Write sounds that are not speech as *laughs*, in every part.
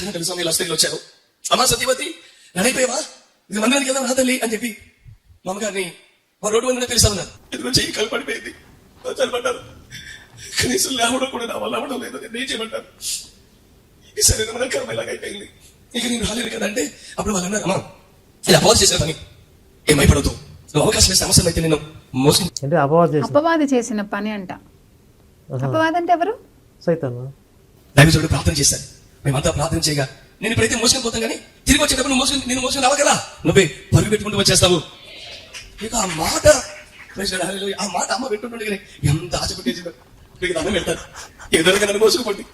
అదే తెలుసు వస్తే వీళ్ళు వచ్చారు అమ్మా సత్యవతి రెడైపోయావా ఇది మందిరానికి వెళ్దాం రా తల్లి అని చెప్పి మా అమ్మగారిని మా రోడ్డు మందినే పిలుస్తా ఉన్నారు ఇదిగో చెయ్యి కలిపడిపోయింది చనిపడ్డారు కనీసం లేవడం కూడా నా వల్ల అవ్వడం లేదు నేను చేయమంటారు ఈ శరీరం కర్మ ఇలాగ అయిపోయింది. ఇక నేను రాలేదు కదా అంటే అప్పుడు వాళ్ళు అన్నారు అమ్మా ఇలా పాజ్ చేసే పని ఏమైపడదు నువ్వు అవకాశం ఇస్తే అవసరం అయితే నేను మోసం అంటే అపవాదం చేసిన? అపవాది చేసిన పని అంట. అపవాది అంటే ఎవరు? సైతాను? దైవజుడు ప్రార్థన చేశాను మేమంతా ప్రార్థన చేయగా నేను ఇప్పుడైతే మోసుకొని పోతాం కానీ తిరిగి వచ్చేటప్పుడు నువ్వు మోసుకొని నేను మోసుకొని రావు కదా? నువ్వే పరుగు పెట్టుకుంటూ వచ్చేస్తావు. ఇక ఆ మాట. ఆ మాట అమ్మ పెట్టుంటుండే కానీ ఎంత ఆశ మీకు దండం పెడతాను ఎదురుగా నన్ను మోసుకుపోండి.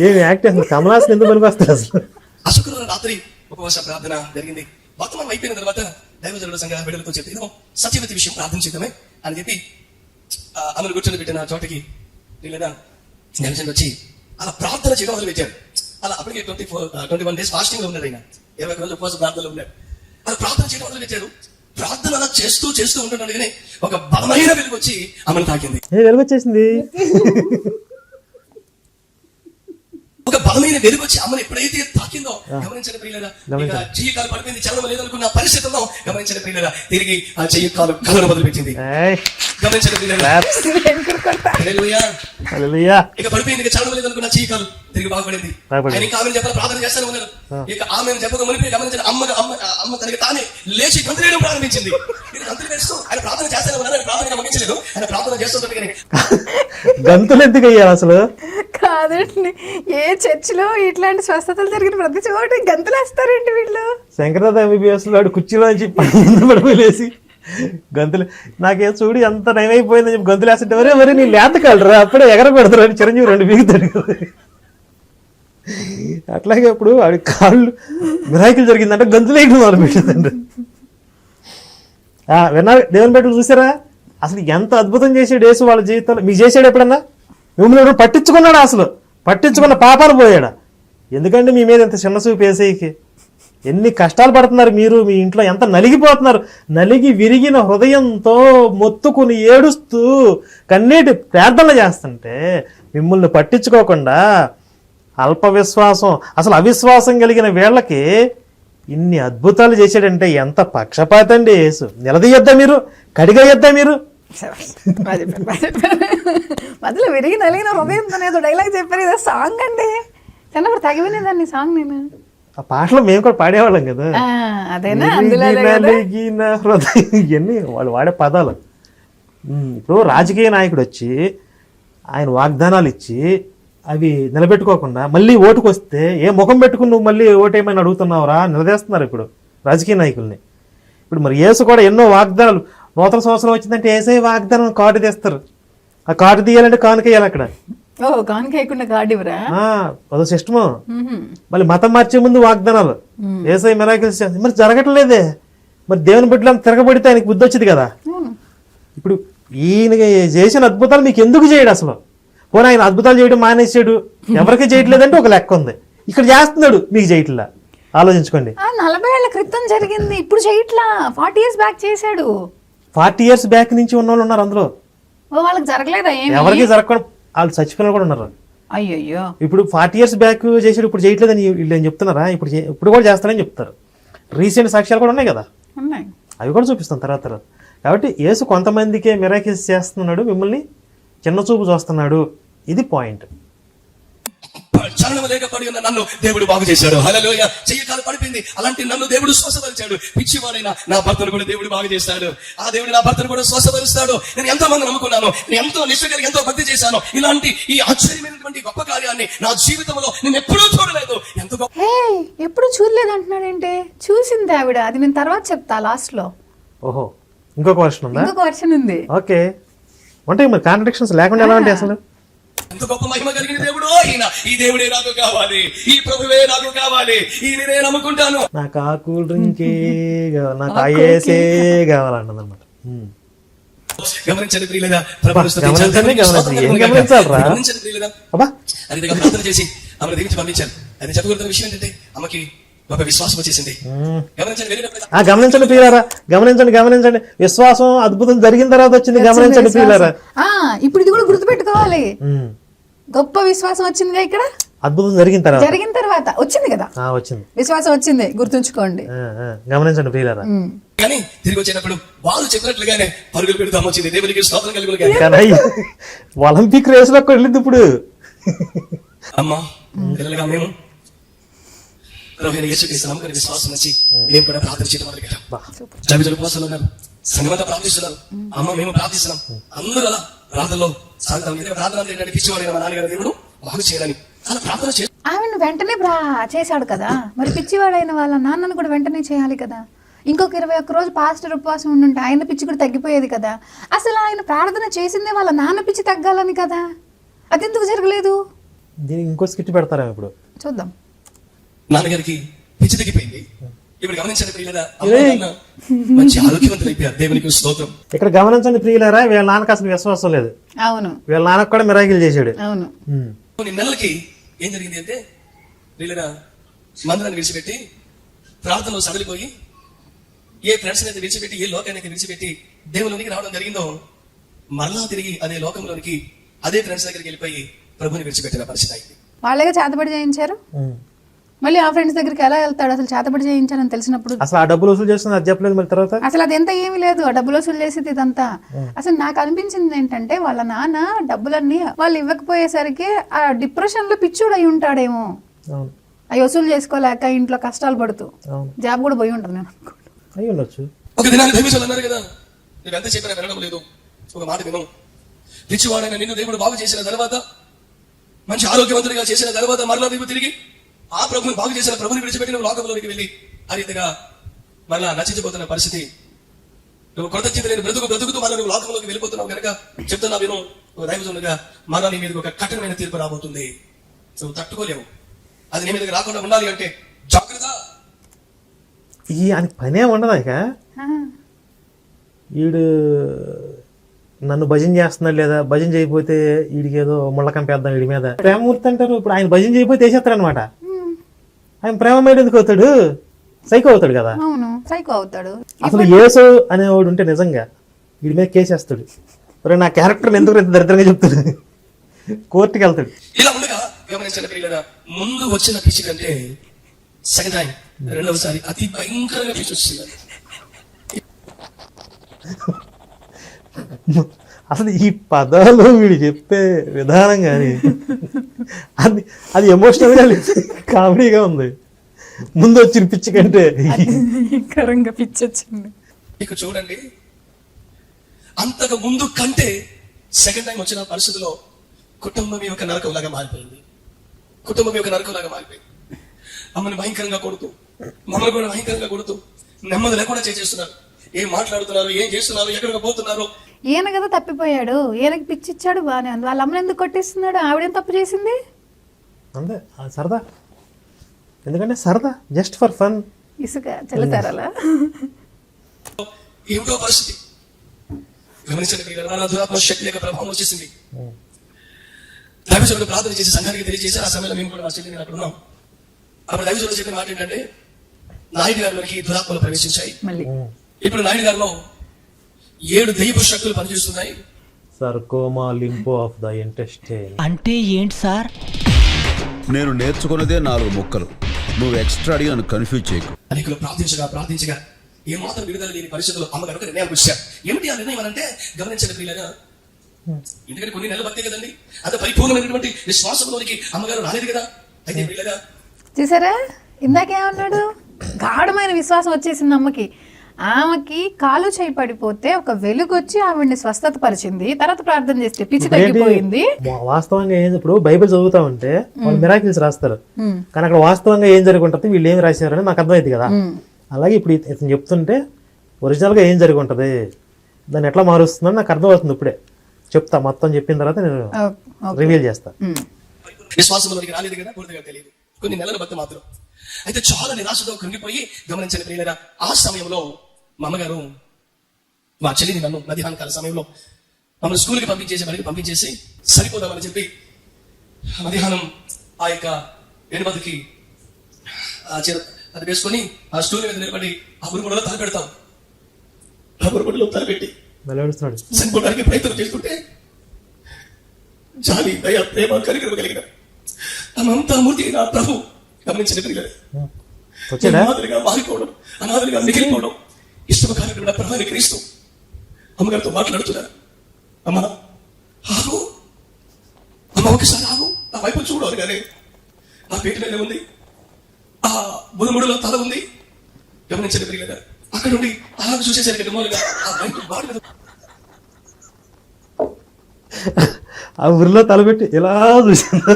ఏం యాక్ట్ అసలు కమలాసన్ ఎందుకు పనికి వస్తారు అసలు? ఆ శుక్రవారం రాత్రి ఉపవాస ప్రార్థన జరిగింది. వర్తమానం అయిపోయిన తర్వాత దైవజనుల సంఘ చెప్పి ఇదిగో సత్యవతి విషయం ప్రార్థన చేద్దామే అని చెప్పి ఆమెను కూర్చొని పెట్టిన చోటకి వీళ్ళైనా నెలసండి వచ్చి అలా ప్రార్థన చేయడం మొదలు పెట్టారు అలా అప్పటికే twenty four twenty one days ఫాస్టింగ్లో ఉన్నాడు ఆయన. ఇరవై రోజులు ఉపవాస ప్రార్థనలో ఉన్నాడు అలా ప్రార్థన చేయడం మొదలు పెట్టారు ప్రార్థన అలా చేస్తూ చేస్తూ ఉంటుండగానే ఒక బలమైన వెలుగు వచ్చి ఆమెను తాకింది. ఏ వెలుగు వచ్చేసింది? *laughs* ఒక బలమైన వెలుగు వచ్చి అమ్మని ఎప్పుడైతే తాకిందో గమనించండి ప్రియులరా. ఇక చెయ్యి కాలు పడిపోయింది చలనం లేదనుకున్న పరిస్థితుల్లో గమనించండి ప్రియులరా. తిరిగి ఆ చెయ్యి కాలు కలవడం మొదలుపెట్టింది. గమనించండి ప్రియులరా. ఇక పడిపోయింది ఇక చలనం లేదనుకున్న చెయ్యి కాలు. తిరిగి బాగుపడింది. ఆయన ఇంకా ఆమెను చెప్పాలి ప్రార్థన చేస్తానే ఉన్నారు. ఇక ఆమె చెప్పక మునిపి గమనించండి అమ్మ అమ్మ అమ్మ తనకి తానే లేచి గంతులు వేయడం ప్రారంభించింది. గంతులు వేస్తూ ఆయన ప్రార్థన చేస్తానే ఉన్నారు ప్రార్థన ముగించలేదు ఆయన ప్రార్థన చేస్తుంటే గంతులు ఎందుకు అయ్యారు అసలు? కాదండి ఏ చర్చిలో ఇట్లాంటి స్వస్థతలు జరిగిన ప్రతి చోట గంతులు వేస్తారండి వీళ్ళు. శంకరదాద ఎంబీబీఎస్ వాడు కుర్చీలో నుంచి పడిపోలేసి గంతులు నాకేం చూడు ఎంత నయమైపోయిందని చెప్పి గంతులు వేస్తుంటే మరే మరి నీ లేత కలరా అప్పుడే ఎగర పెడతారు అని చిరంజీవి రెండు బిగుతాడు. అట్లాగే ఇప్పుడు వాడి కాళ్ళు మిరాకిల్ జరిగిందంటే గంతులు వేయడం మొదలు పెట్టిందండి. విన్నారు దేవుని బట్టి చూసారా? అసలు ఎంత అద్భుతం చేసాడు యేసు వాళ్ళ జీవితంలో. మీకు చేసాడు ఎప్పుడన్నా? మిమ్మల్ని ఎవరు పట్టించుకున్నాడా అసలు? పట్టించుకున్న పాపాలు పోయాడా? ఎందుకంటే మీ మీద ఇంత చిన్న చూపు వేసేయకి ఎన్ని కష్టాలు పడుతున్నారు మీరు మీ ఇంట్లో ఎంత నలిగిపోతున్నారు? నలిగి విరిగిన హృదయంతో మొత్తుకుని ఏడుస్తూ కన్నీటి ప్రార్థన చేస్తుంటే మిమ్మల్ని పట్టించుకోకుండా అల్ప విశ్వాసం అసలు అవిశ్వాసం కలిగిన వీళ్ళకి ఇన్ని అద్భుతాలు చేశాడంటే ఎంత పక్షపాతం అండి యేసు. నిలదీయొద్దా మీరు? కడిగేయొద్దా మీరు? మధ్యలో విరిగి నలిగిన హృదయంతో ఏదో డైలాగ్ చెప్పారు ఇదో సాంగ్ అండి. చిన్నప్పుడు తగివినేదాన్ని సాంగ్ నేను. ఆ పాటలు మేము కూడా పాడేవాళ్ళం కదా. అదేనా? కదా? నలిగిన హృదయం. ఇవన్నీ వాళ్ళు వాడే పదాలు. ఇప్పుడు రాజకీయ నాయకుడు వచ్చి ఆయన వాగ్దానాలు ఇచ్చి అవి నిలబెట్టుకోకుండా మళ్ళీ ఓటుకు వస్తే ఏ ముఖం పెట్టుకుని నువ్వు మళ్ళీ ఓటేమని అడుగుతున్నావురా నిలదీస్తున్నారు ఇప్పుడు రాజకీయ నాయకుల్ని. ఇప్పుడు మరి యేసు కూడా ఎన్నో వాగ్దానాలు నూతన సంవత్సరం వచ్చిందంటే ఏసే వాగ్దానం కార్డు తీస్తారు. ఆ కార్డు తీయాలంటే కానుకేయాలి అక్కడ. అదో సిస్టము. మళ్ళీ మతం మార్చే ముందు వాగ్దానాలు. ఏసై మిరాకిల్స్ మరి జరగట్లేదే. మరి దేవుని బిడ్డలను తిరగబడితే ఆయనకి బుద్ధి వచ్చింది కదా. ఇప్పుడు ఈయన చేసిన అద్భుతాలు మీకు ఎందుకు చేయడు అసలు? పోనీ ఆయన అద్భుతాలు చేయడం మానేసాడు. ఎవరికి చేయట్లేదంటే ఒక లెక్క ఉంది. ఇక్కడ చేస్తున్నాడు మీకు చేయట్లా. ఆలోచించుకోండి. నలభై ఏళ్ళ క్రితం జరిగింది. ఇప్పుడు చేయట్లా. ఫార్టీ ఇయర్స్ బ్యాక్ చేశాడు. ఫార్టీ ఇయర్స్ బ్యాక్ నుంచి ఉన్న వాళ్ళు ఉన్నారు అందులో. వాళ్ళకి జరగలేదా ఎవరికి జరగకుండా వాళ్ళు చచ్చిపోయిన కూడా ఉన్నారు. అయ్యయ్యో. ఇప్పుడు ఫార్టీ ఇయర్స్ బ్యాక్ చేసాడు ఇప్పుడు చేయట్లేదని వీళ్ళు ఏం చెప్తున్నారా? ఇప్పుడు ఇప్పుడు కూడా చేస్తారని చెప్తారు. రీసెంట్ సాక్ష్యాలు కూడా ఉన్నాయి కదా. ఉన్నాయి. అవి కూడా చూపిస్తాం తర్వాత తర్వాత. కాబట్టి యేసు కొంతమందికే మిరాకిల్స్ చేస్తున్నాడు మిమ్మల్ని. చిన్న చూపు చూస్తున్నాడు. ఇది పాయింట్. చలనం లేక పడి ఉన్న నన్ను దేవుడు బాగు చేశాడు. హలోయ చెయ్యి కాలు పడిపోయింది. అలాంటి నన్ను దేవుడు స్వసపరిచాడు పిచ్చివాడైన నా భర్తను కూడా దేవుడు బాగు చేస్తాడు. ఆ దేవుడు నా భర్తను కూడా స్వసపరుస్తాడు నేను ఎంతో మంది నమ్ముకున్నాను. నేను ఎంతో కలిగి ఎంతో భక్తి చేశాను. ఇలాంటి ఈ ఆశ్చర్యమైనటువంటి గొప్ప కార్యాన్ని నా జీవితంలో నేను ఎప్పుడూ చూడలేదు. ఎంత గొప్ప ఎప్పుడు చూడలేదు అంటున్నాడంటే చూసింది ఆవిడ. అది నేను తర్వాత చెప్తా లాస్ట్లో. ఓహో. ఇంకొక వర్షన్ ఉందా? ఇంకొక వర్షన్ ఉంది. ఓకే. ఉంటాయి మరి కాంట్రడిక్షన్స్ లేకుండా ఎలా ఉంటాయి అసలు? ఎంత గొప్ప మహిమ కలిగిన దేవుడు ఈయన. ఈ దేవుడే నాకు కావాలి. ఈ ప్రభువే నాకు కావాలి. ఈయననే నమ్ముకుంటాను. నాకు ఆ కూల్ డ్రింకే *laughs* కావాలి. నాకు ఆ ఏసే కావాలన్నది అనమాట గమనించండి ప్రియులదా ప్రభువును స్తుతించాలి. గమనించండి, గమనించండి. ఏం గమనించాలిరా? గమనించండి ప్రియులదా అబ్బా. అది దగ్గర ప్రార్థన చేసి ఆమె దిగించి పంపించాను అది చెప్పకూడదు విషయం ఏంటంటే ఆమెకి ఒక విశ్వాసం వచ్చేసింది. గమనించండి గమనించండి ప్రియులారా గమనించండి గమనించండి. విశ్వాసం అద్భుతం జరిగిన తర్వాత వచ్చింది గమనించండి ప్రియులారా. ఆ ఇప్పుడు ఇది కూడా గుర్తుపెట్టుకోవాలి. గొప్ప విశ్వాసం వచ్చిందిగా ఇక్కడ? అద్భుతం జరిగిన తర్వాత. జరిగిన తర్వాత. వచ్చింది కదా? ఆ, వచ్చింది. విశ్వాసం వచ్చింది గుర్తుంచుకోండి. గమనించండి ప్రియులారా. కానీ తిరిగి వచ్చేటప్పుడు వాళ్ళు చెప్పినట్లుగానే పరుగులు పెడుతూ వచ్చింది. దేవునికి స్తోత్రం కలుగులు కానీ ఒలింపిక్ రేస్లో వెళ్ళింది ఇప్పుడు. అమ్మా పిల్లలుగా మేము ప్రభువైన యేసుక్రీస్తు నమ్మకం విశ్వాసం వచ్చి మేము కూడా ప్రార్థన చేయడం మొదలు పెట్టాం. జాబితాలు ఉపవాసాలు ఉన్నారు. సంగమంతా ప్రార్థిస్తున్నారు. అమ్మ మేము ప్రార్థిస్తున్నాం. అందరూ అలా ప్రార్థనలో సాగుతాం. ఎందుకంటే ప్రార్థన ఏంటంటే పిచ్చివాడైన మా నాన్నగారు దేవుడు బాగు చేయాలని. అలా ప్రార్థన ఆమెను వెంటనే బ్రా చేశాడు కదా. మరి పిచ్చివాడైన వాళ్ళ నాన్నను కూడా వెంటనే చేయాలి కదా. ఇంకొక ఇరవై ఒక్క రోజు పాస్టర్ ఉపవాసం ఉండుంటే ఆయన పిచ్చి కూడా తగ్గిపోయేది కదా. అసలు ఆయన ప్రార్థన చేసిందే వాళ్ళ నాన్న పిచ్చి తగ్గాలని కదా. అది ఎందుకు జరగలేదు? దీనికి ఇంకో స్కిట్ పెడతారా ఇప్పుడు? చూద్దాం. నాన్నగారికి పిచ్చి తగ్గిపోయింది. ఇప్పుడు గమనించండి నాన్న మంచి ఆరోగ్యవంతులు అయిపోయారు. దేవునికి స్తోత్రం. ఇక్కడ గమనించండి ప్రియులారా వీళ్ళ నాన్నకి అసలు విశ్వాసం లేదు. అవును. వీళ్ళ నాన్నకు కూడా మిరాకిల్ చేశాడు. అవును. కొన్ని నెలలకి ఏం జరిగింది అంటే ప్రియులరా మందిరాన్ని విడిచిపెట్టి ప్రార్థనలో సడలిపోయి ఏ ఫ్రెండ్స్ అయితే విడిచిపెట్టి ఏ లోకాన్ని అయితే విడిచిపెట్టి దేవునికి రావడం జరిగిందో మరలా తిరిగి అదే లోకంలోనికి అదే ఫ్రెండ్స్ దగ్గరికి వెళ్ళిపోయి ప్రభుని విడిచిపెట్టిన పరిస్థితి అయింది. వాళ్ళేగా చేతబడి చేయించారు. మళ్ళీ ఆ ఫ్రెండ్స్ దగ్గరికి ఎలా వెళ్తాడు? అసలు చేతబడి చేయించారని తెలిసినప్పుడు? అసలు ఆ డబ్బులు వసూలు చేస్తుంది అది చెప్పలేదు మరి తర్వాత? అసలు అది ఎంత ఏమీ లేదు. ఆ డబ్బులు వసూలు చేసేది ఇదంతా. అసలు నాకు అనిపించింది ఏంటంటే వాళ్ళ నాన్న డబ్బులన్నీ వాళ్ళు ఇవ్వకపోయేసరికి ఆ డిప్రెషన్లో పిచ్చోడు అయి ఉంటాడేమో. అవి వసూలు చేసుకోలేక ఇంట్లో కష్టాలు పడుతూ. జాబ్ కూడా పోయి ఉంటుంది నేను. అయి ఉండొచ్చు. ఒక దినాన్ని దైవజనులు అన్నారు కదా? నువ్వు ఎంత చెప్పినా వినడం లేదు. ఒక మాట విను. పిచ్చివాడైన నిన్ను దేవుడు బాగు చేసిన తర్వాత మంచి ఆరోగ్యవంతుడిగా చేసిన తర్వాత మరలా నీవు తిరిగి ఆ ప్రభుని బాగు చేసిన ప్రభుని విడిచిపెట్టి నువ్వు లోకంలోనికి వెళ్ళి ఆ రీతిగా మరలా నశించిపోతున్న పరిస్థితి. నువ్వు కృతజ్ఞత లేని బ్రతుకు బ్రతుకుతూ మళ్ళీ నువ్వు లోకంలోకి వెళ్ళిపోతున్నావు కనుక చెప్తున్నా విను దైవజనులుగా మరలా నీ మీదకి ఒక కఠినమైన తీర్పు రాబోతుంది. నువ్వు తట్టుకోలేవు. అది నీ మీదకి రాకుండా ఉండాలి అంటే జాగ్రత్త. ఈ అని పనే ఉండదు ఇక? వీడు నన్ను భజన చేస్తున్నాడు లేదా? భజన చేయకపోతే వీడికి ఏదో ముళ్ళకం పేద్దాం వీడి మీద. ప్రేమమూర్తి అంటారు ఇప్పుడు ఆయన భజన చేయకపోతే వేసేస్తారనమాట ఆయన ప్రేమ మీద ఎందుకు అవుతాడు? సైకో అవుతాడు కదా. అవును సైకో అవుతాడు. అసలు యేసు అనేవాడు ఉంటే నిజంగా వీడి మీద కేసేస్తాడు ఒరే నా క్యారెక్టర్ ఎందుకు ఇంత దరిద్రంగా చెప్తాడు కోర్టుకి వెళ్తాడు. ఇలా ఉండగా గమనించండి పిల్లల ముందు వచ్చిన పిచ్చి కంటే సెకండ్ టైం రెండవసారి అతి భయంకరంగా పిచ్చి వచ్చింది. అసలు ఈ పదాలు వీడు చెప్పే విధానం కానీ అది అది ఎమోషనల్గా లేదు. కామెడీగా ఉంది. ముందు వచ్చిన పిచ్చి కంటే. భయంకరంగా పిచ్చి వచ్చింది. ఇక చూడండి. అంతకు ముందు కంటే సెకండ్ టైం వచ్చిన పరిస్థితిలో కుటుంబం యొక్క నరకంలాగా మారిపోయింది. కుటుంబం యొక్క నరకంలాగా మారిపోయింది. అమ్మని భయంకరంగా కొడుతూ మమ్మల్ని కూడా భయంకరంగా కొడుతూ నెమ్మది లేకుండా చేసేస్తున్నారు. ఏం మాట్లాడుతున్నారు? ఏం చేస్తున్నారు? ఎక్కడికి పోతున్నారు? ఈయన కదా తప్పిపోయాడు. ఈయనకి పిచ్చి ఇచ్చాడు బాగానే ఉంది. వాళ్ళ అమ్మని ఎందుకు కొట్టేస్తున్నాడు? ఆవిడేం తప్పు చేసింది? అంతే. అది సరదా. ఎందుకంటే సరదా. జస్ట్ ఫర్ ఫన్ ఇసుక చల్లతారలా? *laughs* ఏమిటో పరిస్థితి? గమనించండి ప్రియులారా, నా దురాత్మ శక్తి యొక్క ప్రభావం వచ్చేసింది. దైవజనుడు ప్రార్థన చేసి సంఘానికి తెలియజేసి ఆ సమయంలో మేము కూడా మా చెల్లి అక్కడ ఉన్నాం. అప్పుడు చెప్పిన మాట ఏంటంటే నాయుడు గారిలోకి దురాత్మలు ప్రవేశించాయి. మళ్ళీ. ఇప్పుడు నాయుడు గారిలో ఏడు దైవ శక్తులు పనిచేస్తున్నాయి. Sarcoma lympho of the intestine అంటే ఏంటి సార్? నేను నేర్చుకున్నదే నాలుగు ముక్కలు. నువ్వు ఎక్స్ట్రా అడిగి నన్ను కన్ఫ్యూజ్ చేయకు. అనేకులు ప్రార్థించగా ప్రార్థించగా ఏ మాత్రం విడుదల లేని పరిస్థితుల్లో అమ్మగారు ఒక నిర్ణయానికి వచ్చారు ఏమిటి ఆ నిర్ణయం అంటే గమనించండి ప్రియులగా ఎందుకంటే కొన్ని నెలలు భక్తే కదండి. అంత పరిపూర్ణమైనటువంటి విశ్వాసంలోనికి అమ్మగారు రాలేదు కదా. అయితే ప్రియులగా చూసారా? ఇందాకేమన్నాడు? గాఢమైన విశ్వాసం వచ్చేసింది అమ్మకి. ఆమెకి కాలు చేయి పడిపోతే ఒక వెలుగు వచ్చి ఆవిడ్ని స్వస్థత పరిచింది తర్వాత ప్రార్థన చేస్తే పిచ్చి తగ్గిపోయింది. వాస్తవంగా ఏం ఇప్పుడు బైబిల్ చదువుతా ఉంటే వాళ్ళు మిరాకిల్స్ రాస్తారు. కానీ అక్కడ వాస్తవంగా ఏం జరిగి ఉంటుంది వీళ్ళు ఏం రాశారని నాకు అర్థమైంది కదా. అలాగే ఇప్పుడు ఇత- ఇతను చెప్తుంటే ఒరిజినల్గా ఏం జరిగి ఉంటుంది దాన్ని ఎట్లా మారుస్తుందని నాకు అర్థమవుతుంది ఇప్పుడే. చెప్తా మొత్తం చెప్పిన తర్వాత నేను. రివీల్ చేస్తా. విశ్వాసంలోనికి రాలేదు కదా? పూర్తిగా తెలియదు. కొన్ని నెలల భక్తి మాత్రం అయితే చాలా నిరాశతో కృంగిపోయి గమనించండి ప్రియులరా ఆ సమయంలో మా అమ్మగారు మా చెల్లిని నన్ను మధ్యాహ్న కాల సమయంలో మమ్మల్ని స్కూల్కి పంపించేసి బడికి పంపించేసి సరిపోదామని చెప్పి మధ్యాహ్నం ఆ యొక్క చీర అది వేసుకొని ఆ స్టూల్ మీద నిలబడి ఆ ఉరుముడలో తలపెడతాం ఆ ఉరుముడలో తలపెట్టి చనిపోవడానికి ప్రయత్నం చేస్తుంటే జాలి దయ ప్రేమ కనికరమ కలిగిన తమంతా మూర్తి అయిన ప్రభు గమనించిన ప్రియులారా, వచ్చాడా? అనాథలుగా మారిపోవడం అనాథలుగా మిగిలిపోవడం. ఇష్టమ కార్యక్రమం ప్రభాని క్రీస్తు. అమ్మగారితో మాట్లాడుతున్నారు అమ్మ ఆగు. అమ్మ ఒకసారి ఆగు. నా వైపు చూడు అనగానే నా పేటలోనే ఉంది. ఆ బుధముడులో తల ఉంది. గమనించండి పెరిగదా అక్కడ నుండి అలా చూసేసరికి మామూలుగా ఆ వైపు బాడీ ఆ ఊరిలో తలపెట్టి ఇలా చూసింది?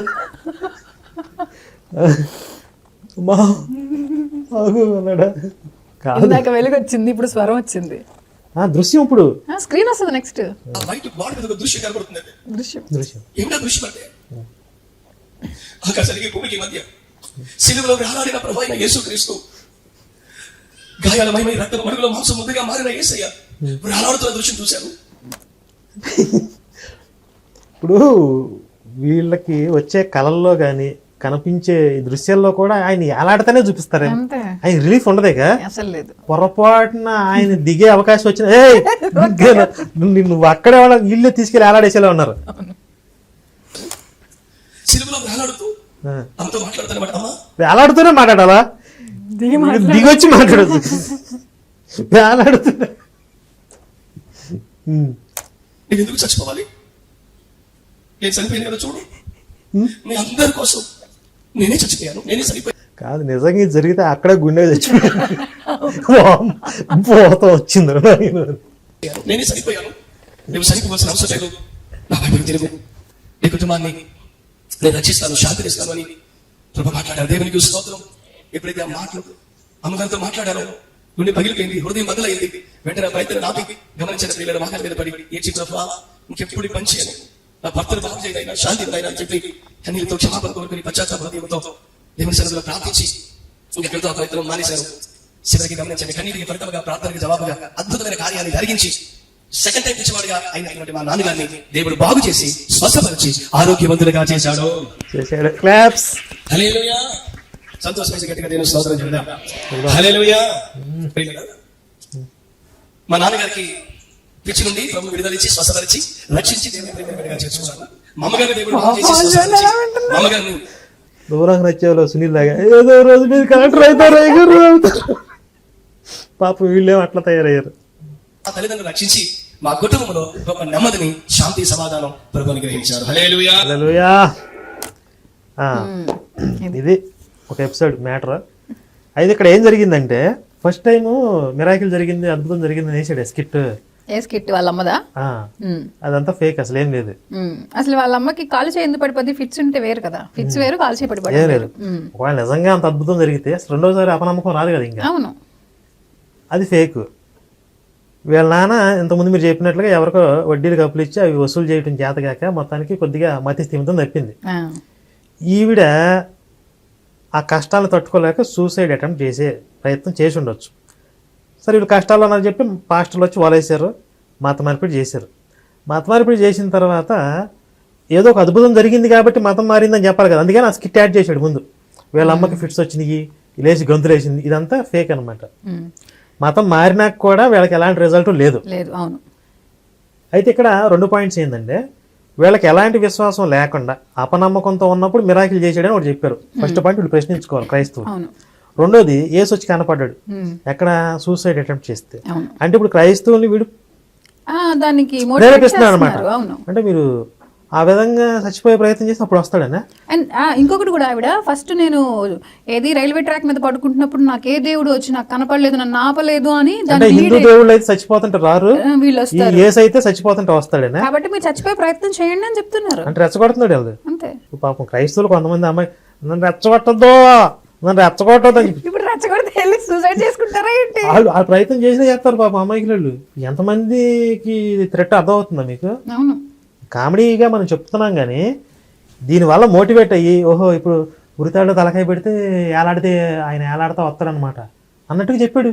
మా ఆగు అన్నాడా? ఇందాక వెలుగు వచ్చింది ఇప్పుడు స్వరం వచ్చింది. ఆ దృశ్యం ఇప్పుడు. స్క్రీన్ వస్తుంది నెక్స్ట్ దృశ్యం కనబడుతుంది దృశ్యం. దృశ్యం. ఏమిటా దృశ్యం అంటే ఆకాశానికి భూమికి మధ్య సిలువలో వేలాడిన ప్రభు అయిన యేసుక్రీస్తు గాయాల మహిమ రక్త మడుగులో మాంసం ముద్దగా మారిన యేసయ్య వేలాడుతున్న దృశ్యం చూశారు. *laughs* ఇప్పుడు వీళ్ళకి వచ్చే కళల్లో కానీ కనిపించే దృశ్యాల్లో కూడా ఆయన ఎలాడితేనే చూపిస్తారు అంతే. ఆయన రిలీఫ్ ఉండదేగా అసలు లేదు. పొరపాటున ఆయన దిగే అవకాశం వచ్చిన. నువ్వు అక్కడే వాళ్ళ ఇల్లు తీసుకెళ్ళి ఏలాడేసేలా ఉన్నారు. వేలాడుతూనే మాట్లాడాలా? దిగొచ్చి మాట్లాడదు వేలాడుతున్నా ఎందుకు చచ్చిపోవాలి? నేను చనిపోయాను కదా చూడు. మీ అందరి కోసం నేనే చచ్చిపోయాను నేనే చనిపోయాను కాదు నిజంగా జరిగితే అక్కడే గుండె చచ్చిపోయాడు పోత వచ్చింది. నేనే. చనిపోయాను. నువ్వు చనిపోవాల్సిన అవసరం లేదు. నా వైపు తిరుగు నీ కుటుంబాన్ని నేను రక్షిస్తాను శాంతినిస్తాను అని ప్రభు మాట్లాడారు. దేవునికి స్తోత్రం. ఎప్పుడైతే ఆ మాటలు అమ్మగారితో మాట్లాడారో గుండె పగిలిపోయింది హృదయం బదులైంది వెంటనే ప్రయత్నం నాపి గమనించిన పిల్లల వాహన మీద పడి ఏ చిత్ర ఇంకెప్పుడు పని చేయను నా భర్తను బాగు చేయదైనా శాంతి అయినా అని చెప్పి కన్నీళ్ళతో క్షమాపణ కోరుకుని పశ్చాత్తాప హృదయంతో దేవుని సన్నిధిలో ప్రార్థించి ఇంకెక్కడితో ఆ ప్రయత్నం మానేశారు. చివరికి గమనించండి కన్నీటికి ఫలితముగా ప్రార్థనకి జవాబుగా అద్భుతమైన కార్యాన్ని జరిగించి సెకండ్ టైం పిచ్చివాడిగా అయినటువంటి మా నాన్నగారిని దేవుడు బాగు చేసి స్వస్థపరిచి ఆరోగ్యవంతులుగా చేశాడు. చేశాడు. Claps hallelujah. సంతోషం గట్టిగా నేను స్తోత్రం హల్లెలూయా. ప్రియులారా, మా నాన్నగారికి పిచ్చి నుండి ప్రభు విడుదలిచ్చి స్వస్థపరిచి రక్షించి దేవుని ప్రేమగా చేసుకున్నాను మా అమ్మగారిని దేవుడు బాగు చేసి స్వస్థపరిచి మా అమ్మగారిని దూరంగా నచ్చేవాళ్ళు సునీల్ లాగా ఏదో రోజు మీరు కలెక్టర్ అవుతారు ఎగురు అవుతారు. పాపం వీళ్ళేం అట్లా తయారయ్యారు. ఆ తల్లిదండ్రులు రక్షించి మా కుటుంబంలో గొప్ప నెమ్మదిని శాంతి సమాధానం ప్రభు అనుగ్రహించారు ఇది ఒక ఎపిసోడ్ మ్యాటర్? అయితే ఇక్కడ ఏం జరిగిందంటే ఫస్ట్ టైం మిరాకిల్ జరిగింది అద్భుతం జరిగింది అని వేసాడు స్కిట్. ఏ స్కిట్ వాళ్ళ అమ్మదా. అదంతా ఫేక్ అసలు ఏం లేదు. అసలు వాళ్ళ అమ్మకి కాలు చేయి ఎందుకు పడిపోద్ది? ఫిట్స్ ఉంటే వేరు కదా. ఫిట్స్ వేరు కాలు చేయి పడిపోయి లేదు. ఒకవేళ నిజంగా అంత అద్భుతం జరిగితే రెండోసారి అపనమ్మకం రాదు కదా ఇంకా. అవును. అది ఫేక్ వీళ్ళ నాన్న ఇంతకుముందు మీరు చెప్పినట్లుగా ఎవరికో వడ్డీలు కప్పులు ఇచ్చి అవి వసూలు చేయడం చేతగాక మొత్తానికి కొద్దిగా మతి స్థిమితం తప్పింది. ఈవిడ ఆ కష్టాలను తట్టుకోలేక సూసైడ్ అటెంప్ట్ చేసే ప్రయత్నం చేసి ఉండొచ్చు. సరే వీళ్ళు కష్టాలు అన్నారు చెప్పి పాస్టర్లు వచ్చి వలేసారు మత మార్పిడి చేశారు. మత మార్పిడి చేసిన తర్వాత ఏదో ఒక అద్భుతం జరిగింది కాబట్టి మతం మారిందని చెప్పాలి కదా. అందుకని ఆ స్కిట్ యాడ్ చేశాడు ముందు. వీళ్ళ అమ్మకి ఫిట్స్ వచ్చినాయి లేచి గొంతులు వేసింది ఇదంతా ఫేక్ అనమాట. మతం మారినాక కూడా వీళ్ళకి ఎలాంటి రిజల్ట్ లేదు. లేదు అవును. అయితే ఇక్కడ రెండు పాయింట్స్ ఏంటంటే వీళ్ళకి ఎలాంటి విశ్వాసం లేకుండా అపనమ్మకంతో ఉన్నప్పుడు మిరాకిల్ చేసాడని ఒకటి చెప్పారు. ఫస్ట్ పాయింట్ వీళ్ళు ప్రశ్నించుకోవాలి క్రైస్తవులు. రెండోది ఏసు వచ్చి కనపడ్డాడు. ఎక్కడ సూసైడ్ అటెంప్ట్ చేస్తే. అంటే ఇప్పుడు క్రైస్తవుల్ని వీడు ఆ, దానికి ప్రేరేపిస్తున్నాడు అనమాట అంటే మీరు ఆ విధంగా చచ్చిపోయే ప్రయత్నం చేసి అప్పుడు వస్తాడనా? అండ్ ఇంకొకటి కూడా ఆవిడ ఫస్ట్ నేను ఏది రైల్వే ట్రాక్ మీద పడుకుంటున్నప్పుడు నాకు ఏ దేవుడు వచ్చి నాకు కనపడలేదు నన్ను ఆపలేదు అని హిందూ దేవుళ్ళు అయితే చచ్చిపోతుంటే రారు. వీళ్ళు ఈ వస్తారు. ఏసు అయితే చచ్చిపోతుంటే వస్తాడనా? కాబట్టి మీరు చచ్చిపోయే ప్రయత్నం చేయండి అని చెప్తున్నారు. అంటే రెచ్చగొడుతున్నాడు అంతే. పాపం క్రైస్తవులు కొంతమంది అమ్మాయి నన్ను రెచ్చగొట్టద్దు. నన్ను చెప్పి. ఇప్పుడు రచ్చగొడితే వెళ్ళి సూసైడ్ చేసుకుంటారా ఏంటి? వాళ్ళు ఆ ప్రయత్నం చేసినా చేస్తారు పాపం అమ్మాయికి వాళ్ళు. ఎంతమందికి థ్రెట్ అర్థమవుతుందా మీకు? అవును. కామెడీగా మనం చెప్తున్నాం కానీ దీనివల్ల మోటివేట్ అయ్యి ఓహో ఇప్పుడు ఉరితాడు తలకాయ పెడితే ఏలాడితే ఆయన ఏలాడితే వస్తాడనమాట అన్నట్టుగా చెప్పాడు.